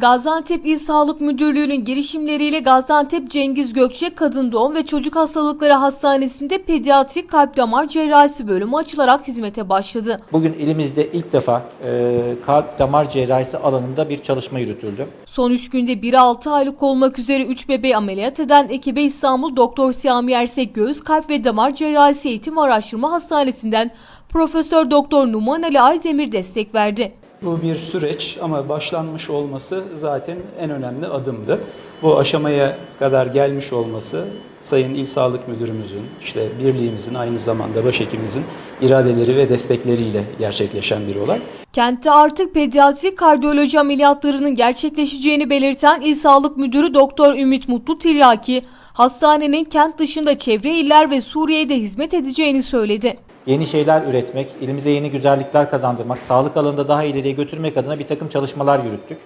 Gaziantep İl Sağlık Müdürlüğü'nün girişimleriyle Gaziantep Cengiz Gökçe Kadın Doğum ve Çocuk Hastalıkları Hastanesi'nde pediatrik kalp damar cerrahisi bölümü açılarak hizmete başladı. Bugün ilimizde ilk defa e, kalp damar cerrahisi alanında bir çalışma yürütüldü. Son 3 günde biri 6 aylık olmak üzere 3 bebeği ameliyat eden ekibe İstanbul Doktor Sami Ersek Göğüs Kalp ve Damar Cerrahisi Eğitim Araştırma Hastanesi'nden Profesör Doktor Numan Ali Aydemir destek verdi. Bu bir süreç ama başlanmış olması zaten en önemli adımdı. Bu aşamaya kadar gelmiş olması Sayın İl Sağlık Müdürümüzün, işte birliğimizin aynı zamanda başhekimimizin iradeleri ve destekleriyle gerçekleşen bir olay. Kentte artık pediatrik kardiyoloji ameliyatlarının gerçekleşeceğini belirten İl Sağlık Müdürü Doktor Ümit Mutlu Tiraki, hastanenin kent dışında çevre iller ve Suriye'ye de hizmet edeceğini söyledi. Yeni şeyler üretmek, ilimize yeni güzellikler kazandırmak, sağlık alanında daha ileriye götürmek adına bir takım çalışmalar yürüttük.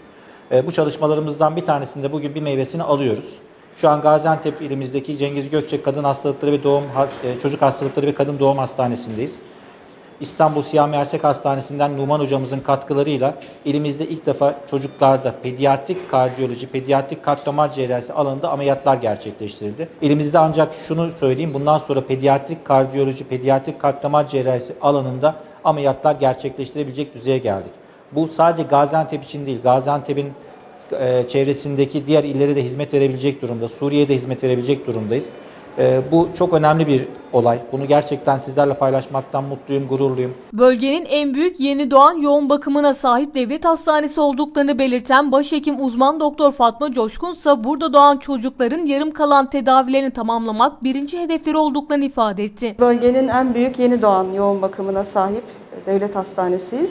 E, bu çalışmalarımızdan bir tanesinde bugün bir meyvesini alıyoruz. Şu an Gaziantep ilimizdeki Cengiz Gökçek Kadın Hastalıkları ve Doğum e, Çocuk Hastalıkları ve Kadın Doğum Hastanesi'ndeyiz. İstanbul Siyami Ersek Hastanesi'nden Numan hocamızın katkılarıyla elimizde ilk defa çocuklarda pediatrik kardiyoloji, pediatrik kalp damar cerrahisi alanında ameliyatlar gerçekleştirildi. Elimizde ancak şunu söyleyeyim, bundan sonra pediatrik kardiyoloji, pediatrik kalp damar cerrahisi alanında ameliyatlar gerçekleştirebilecek düzeye geldik. Bu sadece Gaziantep için değil, Gaziantep'in e, çevresindeki diğer illere de hizmet verebilecek durumda, Suriye'de hizmet verebilecek durumdayız. E, bu çok önemli bir olay. Bunu gerçekten sizlerle paylaşmaktan mutluyum, gururluyum. Bölgenin en büyük yeni doğan yoğun bakımına sahip devlet hastanesi olduklarını belirten başhekim uzman doktor Fatma Coşkun ise burada doğan çocukların yarım kalan tedavilerini tamamlamak birinci hedefleri olduklarını ifade etti. Bölgenin en büyük yeni doğan yoğun bakımına sahip devlet hastanesiyiz.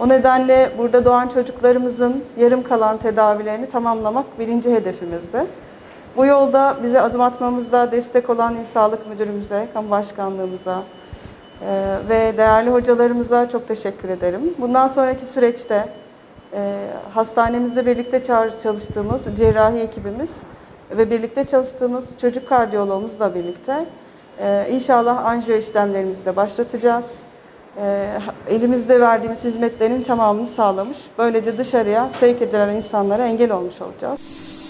O nedenle burada doğan çocuklarımızın yarım kalan tedavilerini tamamlamak birinci hedefimizdi. Bu yolda bize adım atmamızda destek olan İl Sağlık Müdürümüze, Kamu Başkanlığımıza e, ve değerli hocalarımıza çok teşekkür ederim. Bundan sonraki süreçte e, hastanemizde birlikte çalıştığımız cerrahi ekibimiz ve birlikte çalıştığımız çocuk kardiyoloğumuzla birlikte e, inşallah anjiyo işlemlerimizi de başlatacağız. Elimizde verdiğimiz hizmetlerin tamamını sağlamış. Böylece dışarıya sevk edilen insanlara engel olmuş olacağız.